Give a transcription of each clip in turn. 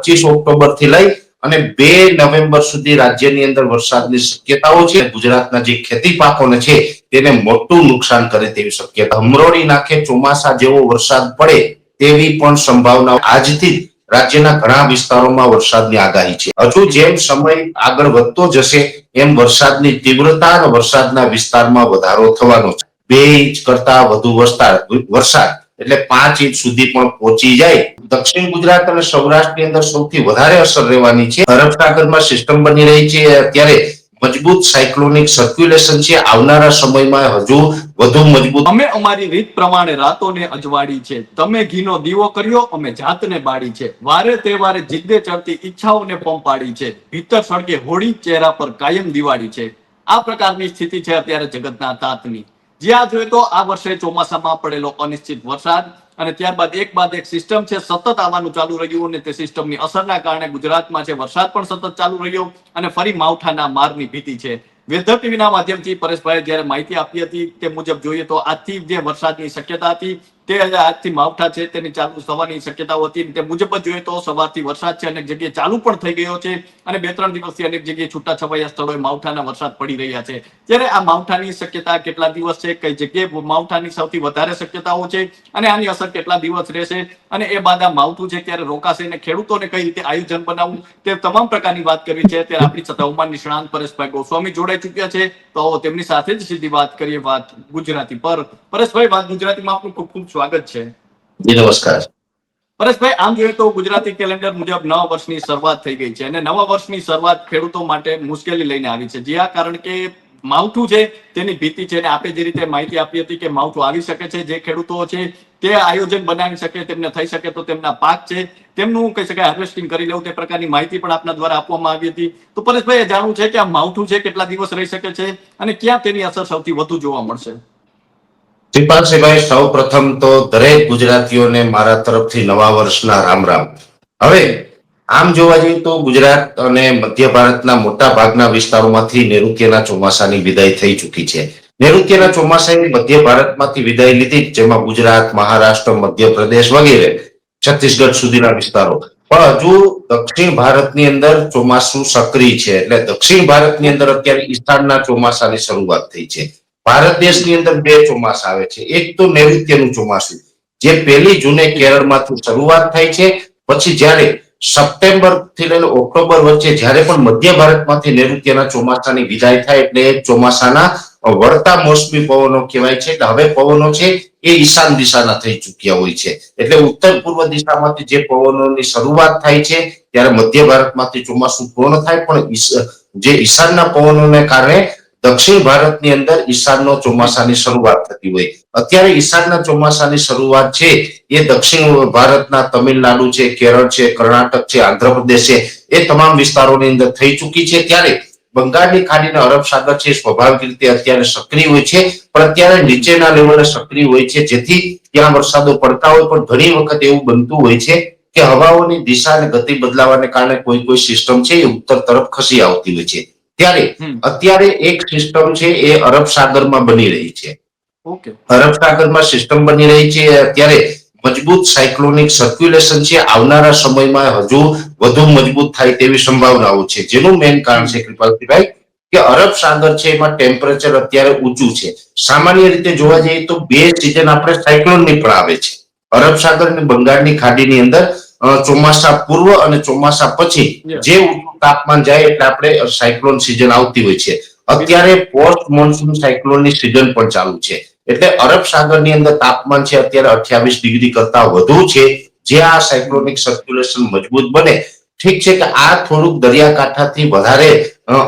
પચીસ ઓક્ટોબરથી લઈ અને બે નવેમ્બર સુધી રાજ્યની અંદર વરસાદની શક્યતાઓ છે. ગુજરાતના જે ખેતી પાકોને છે, તેને મોટું નુકસાન કરે તેવી શક્યતા. હમરોડી નાખે ચોમાસા જેવો વરસાદ પડે તેવી પણ સંભાવના આજથી રાજ્યના ઘણા વિસ્તારોમાં વરસાદની આગાહી છે. હજુ જેમ સમય આગળ વધતો જશે, એમ વરસાદની તીવ્રતા અને વરસાદના વિસ્તારમાં વધારો થવાનો છે. બે ઇંચ કરતા વધુ વરસાદ વરસાદ એટલે પાંચ ઇંચ સુધી પણ પહોંચી જાય. દક્ષિણ ગુજરાત અને સૌરાષ્ટ્રની અંદર સૌથી વધારે અસર રહેવાની છે. અરબ સાગરમાં સિસ્ટમ બની રહી છે. અત્યારે મજબૂત સાયક્લોનિક સર્ક્યુલેશન છે. આવનારા સમયમાં હજુ વધુ મજબૂત અમે અમારી રીત પ્રમાણે રાતોને અજવાળી છે. તમે ઘીનો દીવો કર્યો, અમે જાતને બાળી છે. વારે તહેવારે જીદે ચડતી ઈચ્છાઓને પંપાડી છે. ભીતર સળગે હોળી ચહેરા પર કાયમ દિવાળી છે. આ પ્રકારની સ્થિતિ છે અત્યારે જગતના તાતની. જ્યાં જોઈએ તો આ વર્ષે ચોમાસામાં પડેલો અનિશ્ચિત વરસાદ અને ત્યારબાદ એક બાદ એક સિસ્ટમ છે, સતત આવવાનું ચાલુ રહ્યું અને તે સિસ્ટમની અસરના કારણે ગુજરાતમાં છે વરસાદ પણ સતત ચાલુ રહ્યો અને ફરી માવઠાના મારની ભીતિ છે. વેધર ટીવીના માધ્યમથી પરેશભાઈ જ્યારે માહિતી આપી હતી તે મુજબ જોઈએ તો આજથી જે વરસાદની શક્યતા હતી તે આજથી માવઠા છે, તેની ચાલુ થવાની શક્યતાઓ હતી તે મુજબ જોઈએ તો સવારથી વરસાદ છે, અનેક જગ્યાએ ચાલુ પણ થઈ ગયો છે અને બે ત્રણ દિવસથી અનેક જગ્યાએ છૂટા છવાયા સ્થળોએ માવઠાના વરસાદ પડી રહ્યા છે. ત્યારે આ માવઠાની શક્યતા કેટલા દિવસ છે, કઈ જગ્યાએ માવઠાની સૌથી વધારે શક્યતાઓ છે અને આની અસર કેટલા દિવસ રહેશે અને એ બાદ આ માવઠું છે, ત્યારે રોકાશે અને ખેડૂતોને કઈ રીતે આયોજન બનાવવું, તે તમામ પ્રકારની વાત કરવી છે. ત્યારે આપણી સાથે હવામાન નિષ્ણાંત પરેશભાઈ ગોસ્વામી જોડાઈ ચુક્યા છે. તો તેમની સાથે જ સીધી વાત કરીએ વાત ગુજરાતી પર. પરેશભાઈ, વાત ગુજરાતીમાં આપનું ખૂબ ખૂબ સ્વાગત છે. નમસ્કાર. પરેશભાઈ આમ જોઈએ તો ગુજરાતી કેલેન્ડર મુજબ નવા વર્ષની શરૂઆત થઈ ગઈ છે અને નવા વર્ષની શરૂઆત ખેડૂતો માટે મુશ્કેલી લઈને આવી છે. જે આ કારણ કે માવઠું છે તેની ભીતિ છે અને આપણે જે રીતે માહિતી આપી હતી કે માવઠું આવી શકે છે જે ખેડૂતો છે તે આયોજન બનાવી શકે તેમને થઈ શકે તો તેમના પાક છે તેમનું કહી શકાય હાર્વેસ્ટિંગ કરી લેવું તે પ્રકારની માહિતી પણ આપના દ્વારા આપવામાં આવી હતી. તો પરેશભાઈ એ જાણવું છે કે આ માવઠું છે કેટલા દિવસ રહી શકે છે અને ક્યાં તેની અસર સૌથી વધુ જોવા મળશે? કૃપાલસિંહભાઈ સૌ પ્રથમ તો દરેક ગુજરાતીઓને મારા તરફથી નવા વર્ષના રામ રામ. હવે, આમ જોવા જઈએ તો ગુજરાત અને મધ્ય ભારતના મોટા ભાગના વિસ્તારોમાંથી નૈઋત્યના ચોમાસાની વિદાય થઈ ચૂકી છે. નૈઋત્યના ચોમાસાએ મધ્ય ભારતમાંથી વિદાય લીધી, જેમાં ગુજરાત, મહારાષ્ટ્ર, મધ્યપ્રદેશ વગેરે, છત્તીસગઢ સુધીના વિસ્તારો. પણ હજુ દક્ષિણ ભારતની અંદર ચોમાસું સક્રિય છે, એટલે દક્ષિણ ભારતની અંદર અત્યારે ઈશાનના ચોમાસાની શરૂઆત થઈ છે. ભારત દેશની અંદર બે ચોમાસા આવે છે. એક તો નૈઋત્યનું ચોમાસું. જે પહેલી જૂને કેરળમાંથી શરૂઆત થાય છે, પછી જ્યારે સપ્ટેમ્બરથી લઈને ઓક્ટોબર વચ્ચે જ્યારે પણ મધ્ય ભારતમાંથી નૈઋત્યના ચોમાસાની વિદાય થાય એટલે ચોમાસાના વળતા મોસમી પવનો કહેવાય છે. એટલે હવે પવનો છે એ ઈશાન દિશાના થઈ ચૂક્યા હોય છે. એટલે ઉત્તર પૂર્વ દિશામાંથી જે પવનોની શરૂઆત થાય છે, ત્યારે મધ્ય ભારતમાંથી ચોમાસું પૂર્ણ થાય, પણ જે ઈશાનના પવનોને કારણે દક્ષિણ ભારતની અંદર ઈશાનનો ચોમાસાની શરૂઆત થતી હોય. અત્યારે ઈશાનના ચોમાસાની શરૂઆત છે એ દક્ષિણ ભારતના તમિલનાડુ છે, કેરળ છે, કર્ણાટક છે, આંધ્રપ્રદેશ છે. એ તમામ વિસ્તારોની અંદર થઈ ચૂકી છે. ત્યારે બંગાળની ખાડીના અરબ સાગર છે સ્વાભાવિક રીતે અત્યારે સક્રિય હોય છે, પણ અત્યારે નીચેના લેવલે સક્રિય હોય છે. જેથી ત્યાં વરસાદો પડતા હોય, પણ ઘણી વખત એવું બનતું હોય છે કે હવાઓની દિશા અને ગતિ બદલાવાને કારણે કોઈ કોઈ સિસ્ટમ છે એ ઉત્તર તરફ ખસી આવતી હોય છે. ત્યારે અત્યારે એક સિસ્ટમ છે એ અરબ સાગરમાં બની રહી છે. અરબ સાગરમાં સિસ્ટમ બની રહી છે અત્યારે મજબૂત સાયક્લોનિક સર્ક્યુલેશન છે આવનારા સમયમાં હજુ વધુ મજબૂત થાય તેવી સંભાવનાઓ છે. જેનું મેઇન કારણ છે કૃપાલજીભાઈ કે અરબ સાગર છે એમાં ટેમ્પરેચર અત્યારે ઊંચું છે. સામાન્ય રીતે જોવા જઈએ તો બે સિઝન આપણે સાયક્લોનની પણ આવે છે. અરબ સાગર અને બંગાળની ખાડીની અંદર ચોમાસા પૂર્વ અને ચોમાસા પછી જે તાપમાન જાય એટલે આપણે સાયક્લોન સિઝન આવતી હોય છે. અત્યારે પોસ્ટ મોન્સૂન સાયક્લોનની સિઝન પણ ચાલુ છે. એટલે અરબ સાગરની અંદર તાપમાન છે અત્યારે અઠ્યાવીસ ડિગ્રી કરતા વધુ છે. જે આ સાયક્લોનિક સર્ક્યુલેશન મજબૂત બને. ઠીક છે કે આ થોડુંક દરિયાકાંઠાથી વધારે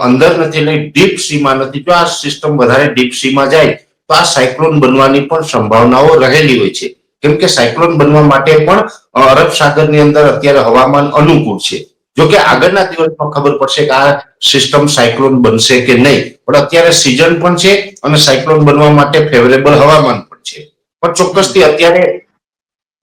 અંદર નથી એટલે ડીપ સીમાં નથી. જો આ સિસ્ટમ વધારે ડીપ સીમાં જાય તો આ સાયક્લોન બનવાની પણ સંભાવનાઓ રહેલી હોય છે. કેમ કે સાયક્લોન બનવા માટે પણ અરબ સાગરની અંદર અત્યારે હવામાન અનુકૂળ છે. જો કે આગળના દિવસમાં ખબર પડશે કે આ સિસ્ટમ સાયક્લોન બનશે કે નહીં. પણ અત્યારે સિઝન પણ છે અને સાયક્લોન બનવા માટે ફેવરેબલ હવામાન પણ છે. પણ ચોક્કસથી અત્યારે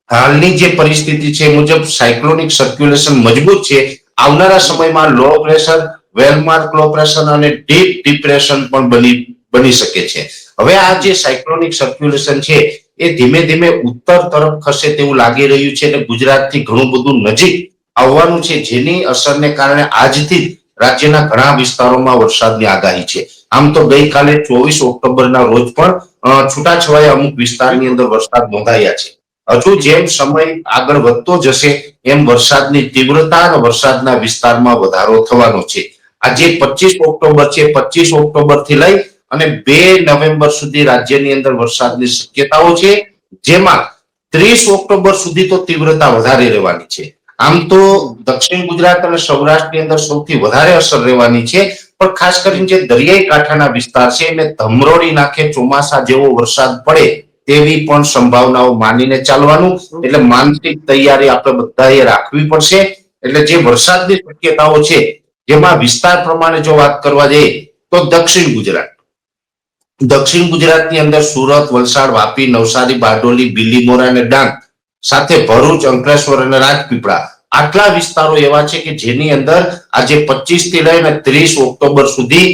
હાલની જે પરિસ્થિતિ છે મુજબ સાયક્લોનિક સર્ક્યુલેશન મજબૂત છે. આવનારા સમયમાં low pressure, well marked low pressure અને ડીપ ડિપ્રેશન પણ બની બની શકે છે. હવે આ જે સાયક્લોનિક સર્ક્યુલેશન છે એ ધીમે ધીમે ઉત્તર તરફ ખસે તેવું લાગી રહ્યું છે અને ગુજરાતથી ઘણું બધું નજીક આવવાનું છે, જેની અસરને કારણે આજથી રાજ્યના ઘણા વિસ્તારોમાં વરસાદની આગાહી છે. આમ તો ગઈકાલે ચોવીસ ઓક્ટોબરના રોજ પણ છૂટાછવાયા અમુક વિસ્તારની અંદર વરસાદ નોંધાયા છે. હજુ જેમ સમય આગળ વધતો જશે, એમ વરસાદની તીવ્રતા અને વરસાદના વિસ્તારમાં વધારો થવાનો છે. આજે પચીસ ઓક્ટોબર છે, પચીસ ઓક્ટોબરથી લઈ અને બે નવેમ્બર સુધી રાજ્યની અંદર વરસાદની શક્યતાઓ છે, જેમાં ત્રીસ ઓક્ટોબર સુધી તો તીવ્રતા વધારે રહેવાની છે. આમ તો દક્ષિણ ગુજરાત અને સૌરાષ્ટ્રની અંદર સૌથી વધારે અસર રહેવાની છે, પણ ખાસ કરીને જે દરિયાઈ કાંઠાના વિસ્તાર છે, એને ધમરોડી નાખે ચોમાસા જેવો વરસાદ પડે તેવી પણ સંભાવનાઓ માનીને ચાલવાનું, એટલે માનસિક તૈયારી આપણે બધાએ રાખવી પડશે. એટલે જે વરસાદની શક્યતાઓ છે, જેમાં વિસ્તાર પ્રમાણે જો વાત કરવા જઈએ, તો દક્ષિણ ગુજરાત. દક્ષિણ ગુજરાતની અંદર સુરત, વલસાડ, વાપી, નવસારી, બારડોલી બિલીમોરા અને ડાંગ સાથે ભરૂચ, અંકલેશ્વર અને રાજપીપળા. આટલા વિસ્તારો એવા છે કે જેની અંદર આજે પચીસથી લઈને ત્રીસ ઓક્ટોબર સુધી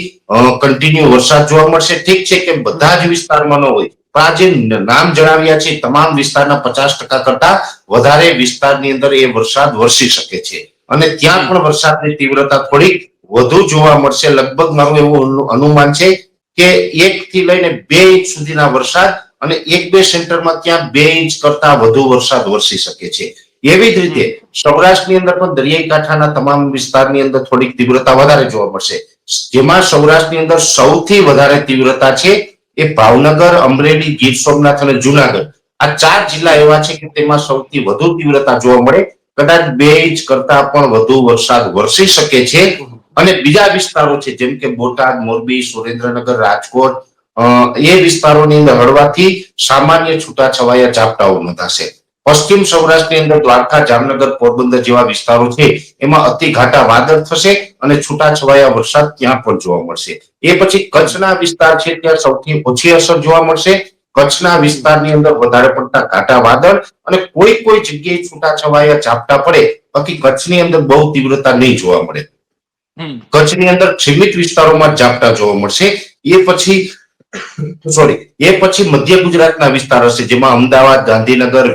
કન્ટિન્યુ વરસાદ જોવા મળશે. ઠીક છે કે બધા જ વિસ્તારમાં ન હોય, પણ આ જે નામ જણાવ્યા છે, તમામ વિસ્તારના પચાસ ટકા કરતા વધારે વિસ્તારની અંદર એ વરસાદ વરસી શકે છે. અને ત્યાં પણ વરસાદની તીવ્રતા થોડીક વધુ જોવા મળશે. લગભગ મારું એવું અનુમાન છે કે એક થી લઈને બે ઇંચ સુધીના વરસાદ અને એક બે સેન્ટરમાં ત્યાં બે ઇંચ કરતા વધુ વરસાદ વરસી શકે છે. એવી જ રીતે સૌરાષ્ટ્રની અંદર પણ દરિયાઈ કાંઠાના તમામ વિસ્તારની અંદર થોડીક તીવ્રતા વધારે જોવા મળશે. જેમાં સૌરાષ્ટ્રની અંદર સૌથી વધારે તીવ્રતા છે એ ભાવનગર અમરેલી ગીર સોમનાથ અને જુનાગઢ. આ ચાર જિલ્લા એવા છે કે તેમાં સૌથી વધુ તીવ્રતા જોવા મળે. કદાચ બે ઇંચ કરતા પણ વધુ વરસાદ વરસી શકે છે. અને બીજા વિસ્તારો છે, જેમ કે બોટાદ, મોરબી, સુરેન્દ્રનગર, રાજકોટ એ વિસ્તારોની અંદર હળવાથી સામાન્ય છૂટાછવાયા ઝાપટાઓ નોંધાશે. પશ્ચિમ સૌરાષ્ટ્રની અંદર દ્વારકા, જામનગર, પોરબંદર જેવા વિસ્તારો છે, એમાં અતિ ઘાટા વાદળ થશે અને છૂટાછવાયા વરસાદ ત્યાં પણ જોવા મળશે. એ પછી કચ્છના વિસ્તાર છે, ત્યાં સૌથી ઓછી અસર જોવા મળશે. કચ્છના વિસ્તારની અંદર વધારે પડતા ઘાટા વાદળ અને કોઈ કોઈ જગ્યાએ છૂટાછવાયા ઝાપટા પડે, બાકી કચ્છની અંદર બહુ તીવ્રતા નહીં જોવા મળે. કચ્છની અંદર સીમિત વિસ્તારોમાં ઝાપટા જોવા મળશે. એ પછી સોરી એ પછી મધ્ય ગુજરાતના વિસ્તાર હશે, જેમાં અમદાવાદ, ગાંધીનગર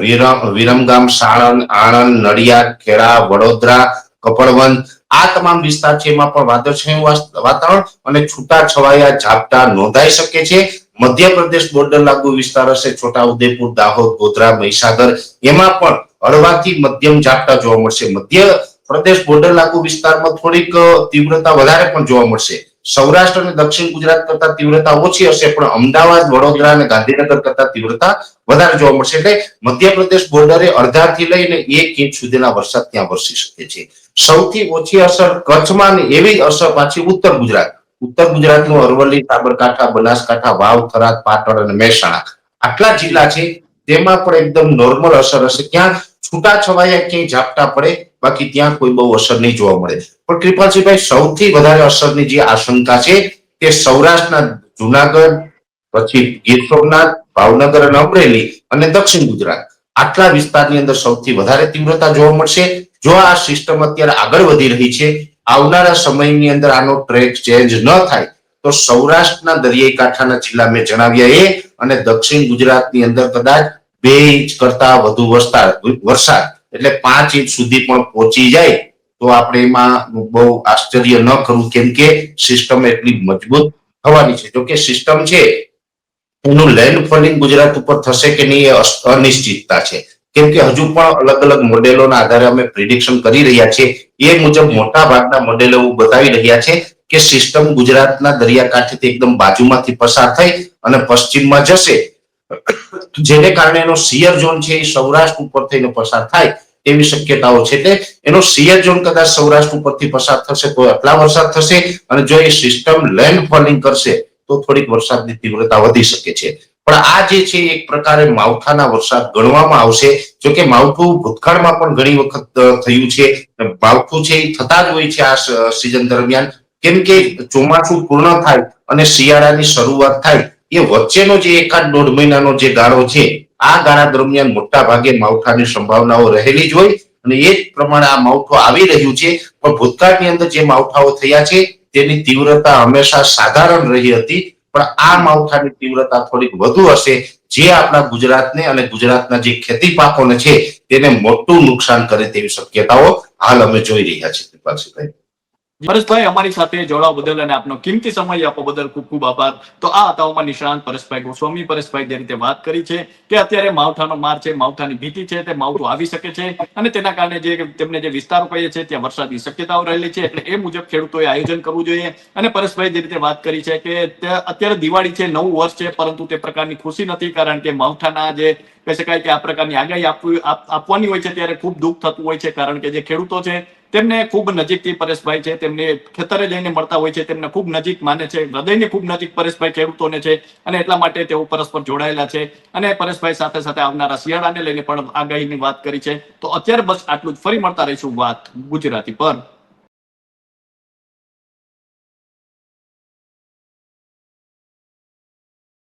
વિરમગામ, સાણંદ, આણંદ, નડિયાદ, ખેડા, વડોદરા કપડવંત આ તમામ વિસ્તાર છે, એમાં પણ વાદળછાયું વાતાવરણ અને છૂટા છવાયા ઝાપટા નોંધાઈ શકે છે. મધ્યપ્રદેશ બોર્ડર લાગુ વિસ્તાર હશે, છોટાઉદેપુર, દાહોદ, ગોધરા, મહીસાગર, એમાં પણ હળવાથી મધ્યમ ઝાપટા જોવા મળશે. મધ્ય પ્રદેશ બોર્ડર લાગુ વિસ્તારમાં થોડીક તીવ્રતા વધારે પણ જોવા મળશે. સૌરાષ્ટ્ર અને દક્ષિણ ગુજરાત કરતા તીવ્રતા ઓછી હશે, પણ અમદાવાદ, વડોદરા અને ગાંધીનગર કરતા તીવ્રતા વધારે જોવા મળશે. એટલે મધ્યપ્રદેશ બોર્ડરે અડધાથી લઈને એક ઇંચ સુધીના વરસાદ ત્યાં વરસી શકે છે. સૌથી ઓછી અસર કચ્છમાં અને એવી અસર પાછી ઉત્તર ગુજરાત. ઉત્તર ગુજરાતનું અરવલ્લી, સાબરકાંઠા, બનાસકાંઠા, વાવ, થરાદ, પાટણ અને મહેસાણા. આટલા જિલ્લા છે, તેમાં પણ એકદમ નોર્મલ અસર હશે. ક્યાં છૂટા છવાયા ક્યાંય ઝાપટા પડે બાકી ત્યાં કોઈ બહુ અસર નહીં જોવા મળે. પણ કૃપાલજીભાઈ, સૌથી વધારે અસરની જે આશંકા છે તે સૌરાષ્ટ્રના જુનાગઢ, પછી ગીર સોમનાથ, ભાવનગર અને અમરેલી અને દક્ષિણ ગુજરાત. આટલા વિસ્તારની અંદર સૌથી વધારે તીવ્રતા જોવા મળશે. જો આ સિસ્ટમ અત્યારે આગળ વધી રહી છે, આવનારા સમયની અંદર આનો ટ્રેક ચેન્જ ન થાય, તો સૌરાષ્ટ્રના દરિયાઈ કાંઠાના જિલ્લા મેં જણાવ્યા એ અને દક્ષિણ ગુજરાતની અંદર કદાચ બે ઇંચ કરતા વધુ વરસાદ એટલે પાંચ ઇંચ સુધી પણ પહોંચી જાય, તો આપણે એમાં બહુ આશ્ચર્ય ન કરવું કેમ કે સિસ્ટમ એટલી મજબૂત થવાની છે. જોકે સિસ્ટમ છે, એનું લેન્ડ ફોલિંગ ગુજરાત ઉપર થશે કે નહીં એ અનિશ્ચિતતા છે. કેમ કે હજુ પણ અલગ અલગ મોડેલોના આધારે અમે પ્રિડિક્શન કરી રહ્યા છીએ. એ મુજબ મોટા ભાગના મોડેલો બતાવી રહ્યા છે કે સિસ્ટમ ગુજરાતના દરિયાકાંઠેથી એકદમ બાજુમાંથી પસાર થઈ અને પશ્ચિમમાં જશે જેને કારણે એનો સિયર ઝોન છે એ સૌરાષ્ટ્ર ઉપર થઈને પસાર થાય એવી શક્યતાઓ છે. એટલે એનો સિયર ઝોન કદાચ સૌરાષ્ટ્ર ઉપરથી પસાર થશે તો આટલા વરસાદ થશે અને જો એ સિસ્ટમ લેન્ડ ફોલિંગ કરશે તો થોડીક વરસાદની તીવ્રતા વધી શકે છે. પણ આ જે છે એક પ્રકારે માવઠાના વરસાદ ગણવામાં આવશે. જો કે માવઠું ભૂતકાળમાં પણ ઘણી વખત થયું છે માવઠું છે એ થતા જ હોય છે આ સિઝન દરમિયાન. કેમ કે ચોમાસું પૂર્ણ થાય અને શિયાળાની શરૂઆત થાય એ વચ્ચેનો જે એકાદ દોઢ મહિનાનો જે ગાળો છે, આ ગાળા દરમિયાન મોટા ભાગે માવઠાની સંભાવનાઓ રહેલી જ હોય અને એ જ પ્રમાણે આ માવઠું આવી રહ્યું છે. પણ ભૂતકાળની અંદર જે માવઠાઓ થયા છે, તેની તીવ્રતા હંમેશા સાધારણ રહી હતી. પણ આ માવઠાની તીવ્રતા થોડીક વધુ હશે. જે આપણા ગુજરાતને અને ગુજરાતના જે ખેતી પાકોને છે, તેને મોટું નુકસાન કરે તેવી શક્યતાઓ હાલ અમે જોઈ રહ્યા છીએ. કૃપાલસિંહભાઈ. પરેશભાઈ, અમારી સાથે જોડાવા બદલ અને આપનો કિંમતી સમય આપવા બદલ ખૂબ ખૂબ આભાર. તો આ હતા અમારા નિષ્ણાંત પરેશભાઈ ગોસ્વામી. પરેશભાઈ જે રીતે વાત કરી છે કે અત્યારે માવઠાનો માર છે, માવઠાની ભીતિ છે, તે માવઠું આવી શકે છે અને તેના કારણે જે તેમને જે વિસ્તારો કહીએ છે ત્યાં વરસાદની શક્યતાઓ રહેલી છે. એટલે એ મુજબ ખેડૂતોએ આયોજન કરવું જોઈએ. અને પરેશભાઈ જે રીતે વાત કરી છે કે અત્યારે દિવાળી છે, નવું વર્ષ છે, પરંતુ તે પ્રકારની ખુશી નથી કારણ કે માવઠાના જે કહી શકાય કે આ પ્રકારની આગાહી આપવી આપવાની હોય છે, ત્યારે ખૂબ દુઃખ થતું હોય છે કારણ કે જે ખેડૂતો છે તેમને ખૂબ નજીકથી પરેશભાઈ છે, તેમને ખેતરે જઈને મળતા હોય છે, તેમને ખૂબ નજીક માને છે, હૃદયની ખૂબ નજીક પરેશભાઈ ખેડૂતોને છે અને એટલા માટે તેઓ પરસ્પર જોડાયેલા છે અને પરેશભાઈ સાથે સાથે આવનારા શિયાળાને લઈને પણ આગાહીની વાત કરી છે. તો અત્યારે બસ આટલું જ. ફરી મળતા રહીશું વાત ગુજરાતી પર.